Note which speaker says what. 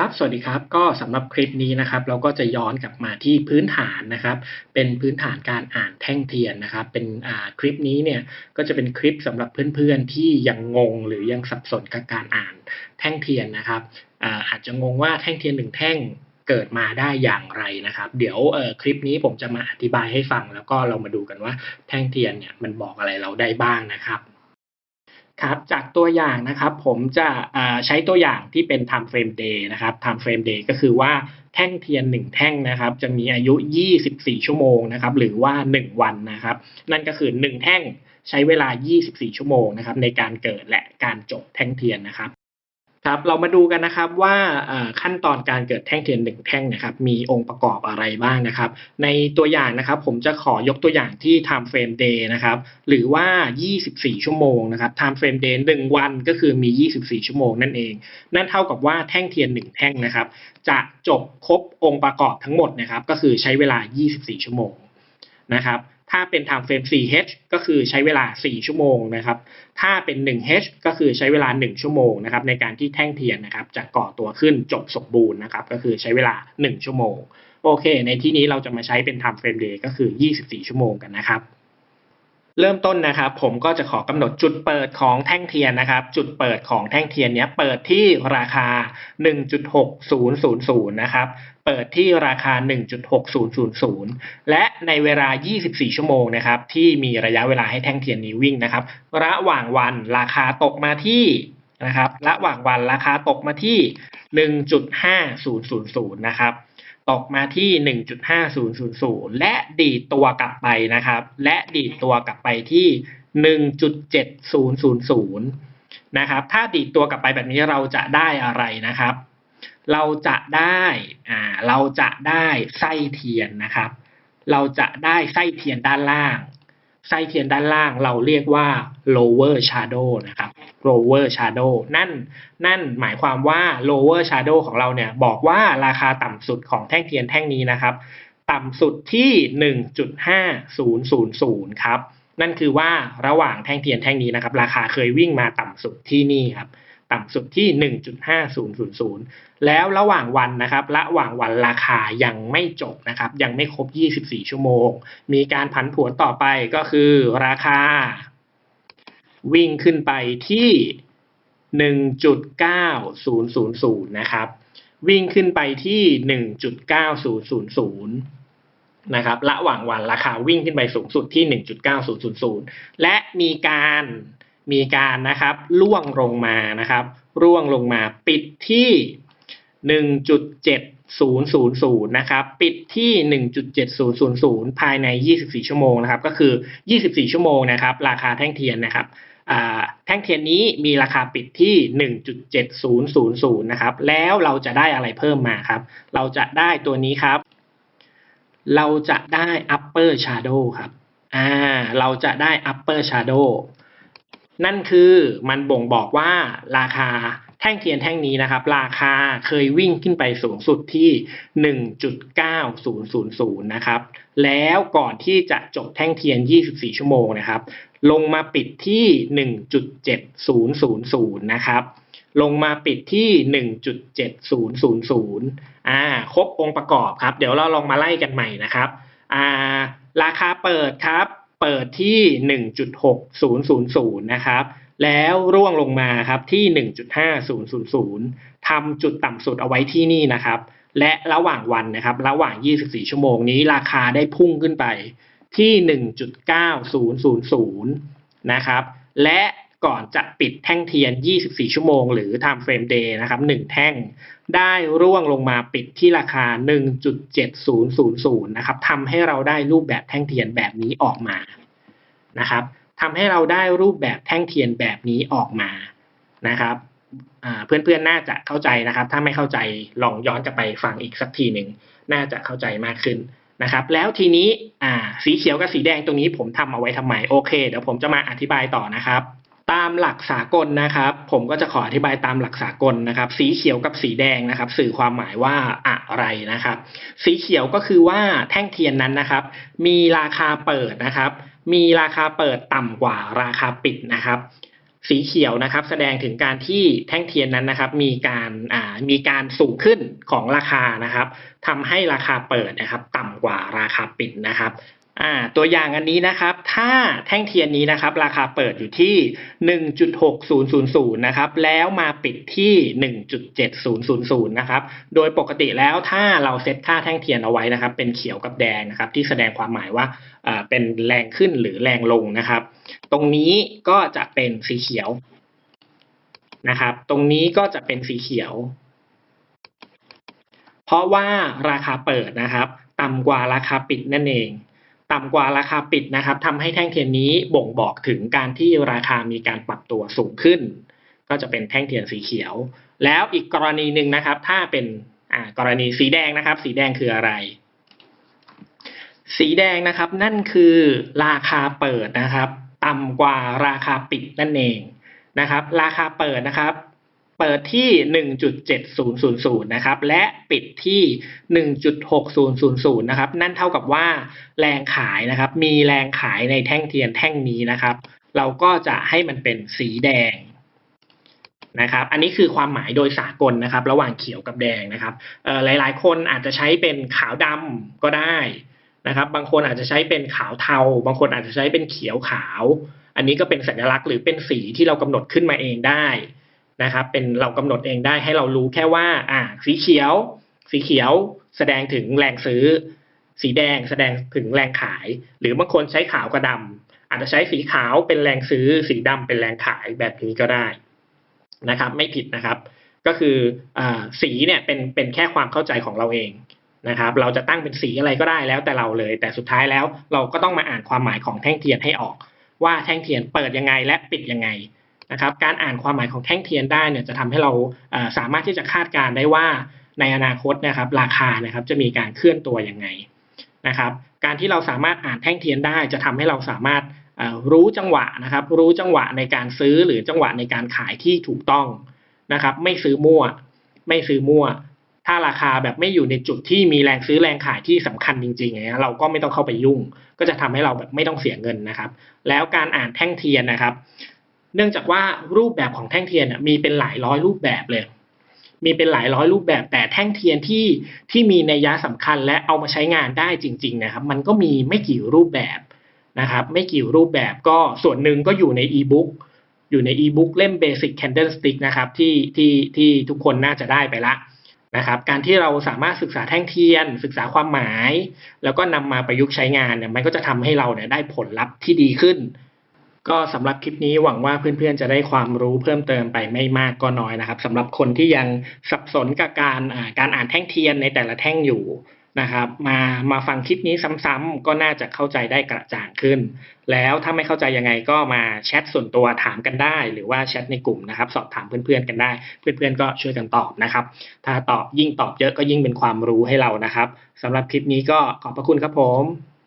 Speaker 1: ครับ สวัสดีครับ ก็สำหรับคลิปนี้นะครับ เราก็จะย้อนกลับมาที่พื้นฐานนะครับ เป็นพื้นฐานการอ่านแท่งเทียนนะครับ เป็นอ่าคลิปนี้เนี่ยก็จะเป็นคลิปสำหรับเพื่อนๆที่ยังงงหรือยังสับสนกับการอ่านแท่งเทียนนะครับอ่าอาจจะงงว่าแท่งเทียนหนึ่งแท่งเกิดมาได้อย่างไรนะครับ เดี๋ยวคลิปนี้ผมจะมาอธิบายให้ฟัง แล้วก็เรามาดูกันว่าแท่งเทียนเนี่ยมันบอกอะไรเราได้บ้างนะครับ ครับ จากตัวอย่างนะครับ ผมจะใช้ตัวอย่างที่เป็น time frame day นะครับ time frame day ก็คือว่าแท่งเทียน 1 แท่งนะครับ จะมีอายุ 24 ชั่วโมงนะครับ หรือว่า 1 วันนะครับ นั่นก็คือ 1 แท่งใช้เวลา 24 ชั่วโมงนะครับ ในการเกิดและการจบแท่งเทียนนะครับ ครับเรามาดูกันนะครับว่าขั้นตอนการเกิดแท่งเทียนหนึ่งแท่งนะครับมีองค์ประกอบอะไรบ้างนะครับ ในตัวอย่างนะครับผมจะขอยกตัวอย่างที่ time frame day นะครับหรือว่า 24 ชั่วโมงนะครับ time frame day 1วันก็คือมี 24 ชั่วโมงนั่นเอง นั่นเท่ากับว่าแท่งเทียน1แท่งนะครับ จะจบครบองค์ประกอบทั้งหมดนะครับก็คือใช้เวลา 24 ชั่วโมงนะครับ ถ้าเป็น time frame 4h ก็คือใช้เวลา 4 ชั่วโมงนะครับ ถ้าเป็น 1h ก็คือใช้เวลา 1 ชั่วโมงนะครับในการที่แท่งเทียนนะครับจะก่อตัวขึ้นจบสมบูรณ์นะครับก็คือใช้เวลา 1 ชั่วโมง โอเค ในที่นี้เราจะมาใช้เป็น time frame day ก็คือ 24 ชั่วโมงกันนะครับ เริ่มต้นนะครับผมก็จะขอกำหนดจุดเปิดของแท่งเทียนนะครับ จุดเปิดของแท่งเทียนเนี้ยเปิดที่ราคา 1.6000 นะครับ เปิดที่ราคา 1.6000 และในเวลา 24 ชั่วโมงนะครับที่มีระยะเวลาให้แท่งเทียนนี้วิ่งนะครับ ระหว่างวันราคาตกมาที่นะครับ ระหว่างวันราคาตกมาที่ 1.5000 นะครับ ตกมาที่ 1.5000 และดีดตัวกลับไปนะครับ และดีดตัวกลับไปที่ 1.7000 นะครับ ถ้าดีดตัวกลับไปแบบนี้เราจะได้อะไรนะครับ เราจะได้อ่าเราจะได้ไส้เทียนนะครับ เราจะได้ไส้เทียนด้านล่าง ไส้เทียนด้านล่างเราเรียกว่า lower shadow นะครับ lower shadow นั่นนั่นหมายความว่า lower shadow ของเราเนี่ยบอกว่าราคาต่ำสุดของแท่งเทียนแท่งนี้นะครับ ต่ำสุดที่ 1.5000 ครับ นั่นคือว่าระหว่างแท่งเทียนแท่งนี้นะครับ ราคาเคยวิ่งมาต่ำสุดที่นี่ครับ ต่ำสุดที่ 1.5000 แล้วระหว่างวันนะครับ ระหว่างวันราคายังไม่จบนะครับ ยังไม่ครบ 24 ชั่วโมง มีการผันผวนต่อไปก็คือราคา วิ่งขึ้นไปที่ 1.9000 นะครับ วิ่งขึ้นไปที่ 1.9000นะครับระหว่างวันราคาวิ่งขึ้นไปสูงสุดที่ 1.9000 และมีการ มีการนะครับล่วงลงมานะครับร่วงลงมาปิดที่ 1.7000 นะครับ ปิดที่ 1.7000 ภายใน 24 ชั่วโมงนะครับ ก็คือ 24 ชั่วโมงนะครับ ราคาแท่งเทียนนะครับแท่งเทียนนี้มีราคาปิดที่ 1.7000 นะครับ แล้วเราจะได้อะไรเพิ่มมาครับ เราจะได้ตัวนี้ครับ เราจะได้ upper shadow ครับ อ่า เราจะได้ upper shadow นั่นคือมันบ่งบอกว่าราคาแท่งเทียนแท่งนี้นะครับ ราคาเคยวิ่งขึ้นไปสูงสุดที่ 1.9000 นะครับ แล้วก่อนที่จะจบแท่งเทียน 24 ชั่วโมงนะครับ ลงมาปิดที่ 1.7000 นะครับ ลงมาปิดที่ 1.7000 อ่า ครบองค์ประกอบครับ เดี๋ยวเราลองมาไล่กันใหม่นะครับ อ่า ราคาเปิดครับ ปิดที่ 1.6000 นะครับ แล้วร่วงลงมาครับที่ 1.5000 ทำจุดต่ำสุดเอาไว้ที่นี่นะครับ และระหว่างวันนะครับ ระหว่าง 24 ชั่วโมงนี้ราคาได้พุ่งขึ้นไปที่ 1.9000 นะครับ และก่อนจะปิดแท่งเทียน 24 ชั่วโมง หรือ time frame day นะครับ 1 แท่ง ได้ร่วงลงมาปิดที่ราคา 1.7000 นะครับ ทำให้เราได้รูปแบบแท่งเทียนแบบนี้ออกมา นะครับทำให้เราได้รูปแบบแท่งเทียนแบบนี้ออกมานะครับเพื่อนๆ น่าจะเข้าใจนะครับ ถ้าไม่เข้าใจลองย้อนกลับไปฟังอีกสักทีหนึ่งน่าจะเข้าใจมากขึ้นนะครับ แล้วทีนี้สีเขียวกับสีแดงตรงนี้ผมทำเอาไว้ทำไมโอเค เดี๋ยวผมจะมาอธิบายต่อนะครับ ตามหลักสากลนะครับ ผมก็จะขออธิบายตามหลักสากลนะครับ สีเขียวกับสีแดงนะครับ สื่อความหมายว่าอะไรนะครับ สีเขียวก็คือว่าแท่งเทียนนั้นนะครับ มีราคาเปิดนะครับ มีราคาเปิดต่ำกว่าราคาปิดนะครับ สีเขียวนะครับ แสดงถึงการที่แท่งเทียนนั้นนะครับ มีการอ่ามีการสูงขึ้นของราคานะครับทำให้ราคาเปิดนะครับ ต่ำกว่าราคาปิดนะครับ อ่าตัวอย่างอันนี้นะครับ ถ้าแท่งเทียนนี้นะครับ ราคาเปิดอยู่ที่ 1.6000 นะครับ แล้วมาปิดที่ 1.7000 นะครับ โดยปกติแล้วถ้าเราเซตค่าแท่งเทียนเอาไว้นะครับ เป็นเขียวกับแดงนะครับ ที่แสดงความหมายว่าอ่าเป็นแรงขึ้นหรือแรงลงนะครับ ตรงนี้ก็จะเป็นสีเขียวนะครับ ตรงนี้ก็จะเป็นสีเขียว เพราะว่าราคาเปิดนะครับ ต่ำกว่าราคาปิดนั่นเอง ต่ำกว่าราคาปิดนะครับทำให้แท่งเทียนนี้บ่งบอกถึงการที่ราคามีการปรับตัวสูงขึ้น ก็จะเป็นแท่งเทียนสีเขียว แล้วอีกกรณีหนึ่งนะครับ ถ้าเป็นกรณีสีแดงนะครับ สีแดงคืออะไร สีแดงนะครับ นั่นคือราคาเปิดนะครับ ต่ำกว่าราคาปิดนั่นเองนะครับ ราคาเปิดนะครับ เปิดที่ 1.7000 นะครับ และปิดที่ 1.6000 นะครับ นั่นเท่ากับว่าแรงขายนะครับ มีแรงขายในแท่งเทียนแท่งนี้นะครับ เราก็จะให้มันเป็นสีแดงนะครับ อันนี้คือความหมายโดยสากลนะครับ ระหว่างเขียวกับแดงนะครับหลาย ๆ คนอาจจะใช้เป็นขาวดำก็ได้นะครับ บางคนอาจจะใช้เป็นขาวเทา บางคนอาจจะใช้เป็นเขียวขาว อันนี้ก็เป็นสัญลักษณ์หรือเป็นสีที่เรากำหนดขึ้นมาเองได้ นะครับ เป็นเรากำหนดเองได้ให้เรารู้แค่ว่า อ่า สีเขียว สีเขียวแสดงถึงแรงซื้อ สีแดงแสดงถึงแรงขาย หรือบางคนใช้ขาวกับดำอาจจะใช้สีขาวเป็นแรงซื้อ สีดำเป็นแรงขายแบบนี้ก็ได้นะครับ ไม่ผิดนะครับ ก็คืออ่าสีเนี่ยเป็นเป็นแค่ความเข้าใจของเราเองนะครับ เราจะตั้งเป็นสีอะไรก็ได้แล้วแต่เราเลย แต่สุดท้ายแล้วเราก็ต้องมาอ่านความหมายของแท่งเทียนให้ออก ว่าแท่งเทียนเปิดยังไงและปิดยังไง นะครับการอ่านความหมายของแท่งเทียนได้เนี่ยจะทำให้เราสามารถที่จะคาดการณ์ได้ว่าในอนาคตนะครับราคานะครับจะมีการเคลื่อนตัวยังไงนะครับ การที่เราสามารถอ่านแท่งเทียนได้ จะทำให้เราสามารถรู้จังหวะนะครับ รู้จังหวะในการซื้อหรือจังหวะในการขายที่ถูกต้องนะครับ ไม่ซื้อมั่ว ไม่ซื้อมั่ว ถ้าราคาแบบไม่อยู่ในจุดที่มีแรงซื้อแรงขายที่สำคัญจริงๆอย่างเงี้ยเราก็ไม่ต้องเข้าไปยุ่ง ก็จะทำให้เราแบบไม่ต้องเสียเงินนะครับ แล้วการอ่านแท่งเทียนนะครับ เนื่องจากว่ารูปแบบของแท่งเทียนมีเป็นหลายร้อยรูปแบบเลย มีเป็นหลายร้อยรูปแบบแต่แท่งเทียนที่ที่มีในยะสำคัญและเอามาใช้งานได้จริง ๆ นะครับ มันก็มีไม่กี่รูปแบบนะครับ ไม่กี่รูปแบบก็ส่วนหนึ่งก็อยู่ในอีบุ๊กอยู่ในอีบุ๊กเล่ม Basic Candlestick นะครับที่ที่ที่ทุกคนน่าจะได้ไปละนะครับการที่เราสามารถศึกษาแท่งเทียน ศึกษาความหมาย แล้วก็นำมาประยุกต์ใช้งานเนี่ยมันก็จะทำให้เราเนี่ยได้ผลลัพธ์ที่ดีขึ้น ก็สำหรับคลิปนี้หวังว่าเพื่อนๆจะได้ความรู้เพิ่มเติมไปไม่มากก็น้อยนะครับสำหรับคนที่ยังสับสนกับการอ่าการอ่านแท่งเทียนในแต่ละแท่งอยู่นะครับมามาฟังคลิปนี้ซ้ำๆก็น่าจะเข้าใจได้กระจ่างขึ้น แล้วถ้าไม่เข้าใจยังไงก็มาแชทส่วนตัวถามกันได้ หรือว่าแชทในกลุ่มนะครับ สอบถามเพื่อนๆกันได้ เพื่อนๆก็ช่วยกันตอบนะครับ ถ้าตอบยิ่งตอบเยอะก็ยิ่งเป็นความรู้ให้เรานะครับสำหรับคลิปนี้ก็ขอบพระคุณครับผม